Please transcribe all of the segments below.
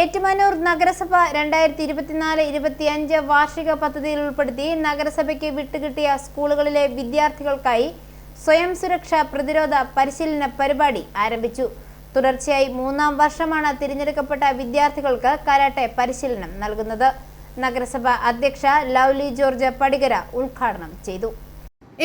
ഏറ്റുമാനൂർ നഗരസഭ രണ്ടായിരത്തി ഇരുപത്തിനാല് ഇരുപത്തിയഞ്ച് വാർഷിക പദ്ധതിയിൽ ഉൾപ്പെടുത്തി നഗരസഭയ്ക്ക് വിട്ടുകിട്ടിയ സ്കൂളുകളിലെ വിദ്യാർത്ഥികൾക്കായി സ്വയം സുരക്ഷാ പ്രതിരോധ പരിശീലന പരിപാടി ആരംഭിച്ചു. തുടർച്ചയായി മൂന്നാം വർഷമാണ് തിരഞ്ഞെടുക്കപ്പെട്ട വിദ്യാർത്ഥികൾക്ക് കരാട്ടെ പരിശീലനം നൽകുന്നത്. നഗരസഭ അധ്യക്ഷ ലൗലി ജോർജ് പടികര ഉദ്ഘാടനം ചെയ്തു.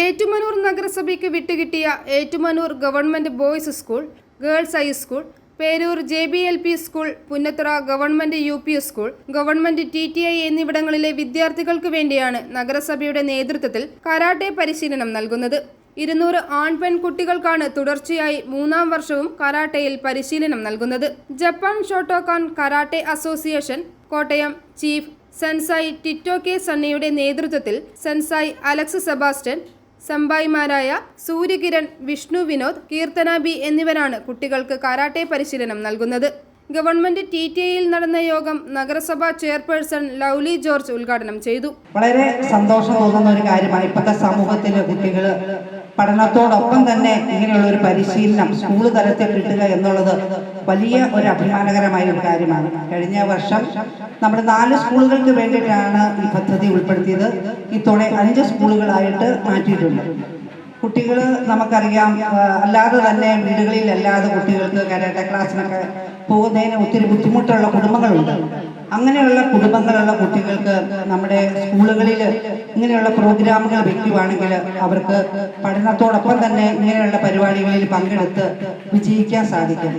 ഏറ്റുമാനൂർ നഗരസഭയ്ക്ക് വിട്ടുകിട്ടിയ Ettumanoor government boys school girls high school Peroor J B L P school Punnathara government U P school government T T I എന്നിവിടങ്ങളിലെ വിദ്യാർത്ഥികൾക്ക് വേണ്ടിയാണ് നഗരസഭയുടെ നേതൃത്വത്തിൽ കരാട്ടെ പരിശീലനം നൽകുന്നത്. ഇരുന്നൂറ് ആൺ പെൺകുട്ടികൾക്കാണ് തുടർച്ചയായി മൂന്നാം വർഷവും കരാട്ടയിൽ പരിശീലനം നൽകുന്നത്. Japan Shotokan karate association Kottayam chief sensei Tito K സണ്ണിയുടെ നേതൃത്വത്തിൽ സെൻസായി അലക്സ് സെബാസ്റ്റ്യൻ സമ്പായിമാരായ സൂര്യകിരൺ വിഷ്ണു വിനോദ് കീർത്തന ബി എന്നിവരാണ് കുട്ടികൾക്ക് കരാട്ടെ പരിശീലനം നൽകുന്നത്. ഗവൺമെന്റ് ടി ടി ഐയിൽ നടന്ന യോഗം നഗരസഭാ ചെയർപേഴ്സൺ ലൗലി ജോർജ് ഉദ്ഘാടനം ചെയ്തു. വളരെ സന്തോഷം തോന്നുന്ന ഒരു കാര്യമാണ് ഇപ്പോഴത്തെ സമൂഹത്തിലെ കുട്ടികൾ പഠനത്തോടൊപ്പം തന്നെ ഇങ്ങനെയുള്ള ഒരു പരിശീലനം സ്കൂൾ തലത്തിൽ കിട്ടുക എന്നുള്ളത് വലിയ ഒരു അഭിമാനകരമായ ഒരു കാര്യമാണ്. കഴിഞ്ഞ വർഷം നമ്മുടെ നാല് സ്കൂളുകൾക്ക് വേണ്ടിയിട്ടാണ് ഈ പദ്ധതി ഉൾപ്പെടുത്തിയത്. ഇത്തോടെ അഞ്ച് സ്കൂളുകളായിട്ട് മാറ്റിയിട്ടുണ്ട്. കുട്ടികൾ നമുക്കറിയാം അല്ലാതെ തന്നെ വീടുകളിൽ അല്ലാതെ കുട്ടികൾക്ക് കരാട്ടെ ക്ലാസ്സിനൊക്കെ പോകുന്നതിന് ഒത്തിരി ബുദ്ധിമുട്ടുള്ള കുടുംബങ്ങളുണ്ട്. അങ്ങനെയുള്ള കുടുംബങ്ങളുള്ള കുട്ടികൾക്ക് നമ്മുടെ സ്കൂളുകളിൽ ഇങ്ങനെയുള്ള പ്രോഗ്രാമുകൾ വെക്കുകയാണെങ്കിൽ അവർക്ക് പഠനത്തോടൊപ്പം തന്നെ ഇങ്ങനെയുള്ള പരിപാടികളിൽ പങ്കെടുത്ത് വിജയിക്കാൻ സാധിക്കും.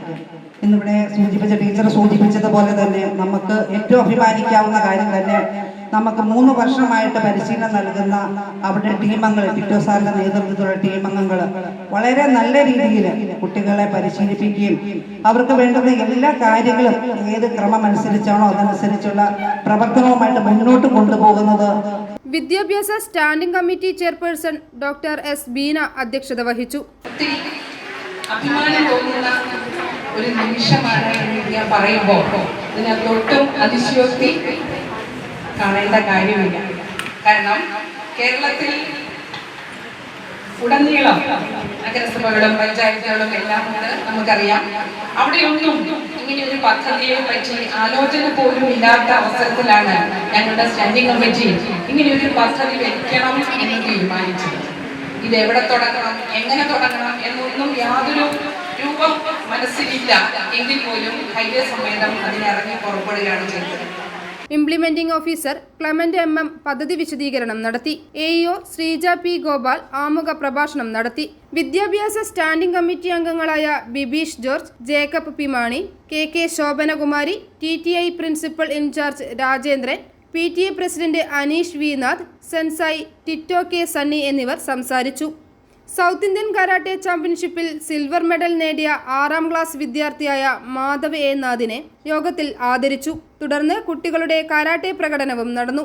ഇന്നിവിടെ സൂചിപ്പിച്ച ടീച്ചർ സൂചിപ്പിച്ചതുപോലെ തന്നെ നമുക്ക് ഏറ്റവും അഭിമാനിക്കാവുന്ന കാര്യം തന്നെ നമുക്ക് മൂന്ന് വർഷമായിട്ട് പരിശീലനം നൽകുന്ന അവിടെ ടീമംഗങ്ങൾ ടിറ്റോ സാറിന്റെ നേതൃത്വത്തിലുള്ള ടീമംഗങ്ങൾ വളരെ നല്ല രീതിയിൽ കുട്ടികളെ പരിശീലിപ്പിക്കുകയും അവർക്ക് വേണ്ടുന്ന എല്ലാ കാര്യങ്ങളും ഏത് ക്രമം അനുസരിച്ചാണോ അതനുസരിച്ചുള്ള പ്രവർത്തനവുമായിട്ട് മുന്നോട്ട് കൊണ്ടുപോകുന്നത്. വിദ്യാഭ്യാസ standing committee chairperson doctor S Beena അധ്യക്ഷത വഹിച്ചു. അഭിമാനം തോന്നുന്ന ഒരു നിമിഷമാണ് ഞാൻ പറയുമ്പോൾ. ഇതിനകത്തൊട്ടും അതിശയോക്തി കാണേണ്ട കാര്യമില്ല. കാരണം കേരളത്തിൽ ഉടനീളം നഗരസഭകളും പഞ്ചായത്തുകളും എല്ലാം ഉണ്ട് നമുക്കറിയാം. അവിടെയൊന്നും ഇങ്ങനെ ഒരു പദ്ധതിയെ പറ്റി ആലോചന പോലും ഇല്ലാത്ത അവസരത്തിലാണ് ഞങ്ങളുടെ സ്റ്റാൻഡിംഗ് കമ്മിറ്റി ഇങ്ങനെ ഒരു പദ്ധതി വെക്കണം എന്ന് തീരുമാനിച്ചത്. ഇത് എവിടെ തുടങ്ങണം എങ്ങനെ തുടങ്ങണം എന്നൊന്നും യാതൊരു രൂപം മനസ്സിലില്ല. എങ്കിൽ പോലും ഹൈവേ സമേതം അതിനിറങ്ങി പുറപ്പെടുകയാണ് ചെയ്തത്. Implementing officer Clement M M പദ്ധതി വിശദീകരണം നടത്തി. A EO Sreeja P Gopal ആമുഖ പ്രഭാഷണം നടത്തി. വിദ്യാഭ്യാസ സ്റ്റാൻഡിംഗ് കമ്മിറ്റി അംഗങ്ങളായ Bibeesh George Jacob പിമാണി K K Shobhanakumari T T I principal in charge Rajendran P T A president Aneesh V Nath sensei Tito K Sunny എന്നിവർ സംസാരിച്ചു. സൗത്ത് ഇന്ത്യൻ കരാട്ടെ ചാമ്പ്യൻഷിപ്പിൽ silver medal നേടിയ ആറാം ക്ലാസ് വിദ്യാർത്ഥിയായ മാധവ് എ. നാഥിനെ യോഗത്തിൽ ആദരിച്ചു. തുടർന്ന് കുട്ടികളുടെ കരാട്ടെ പ്രകടനവും നടന്നു.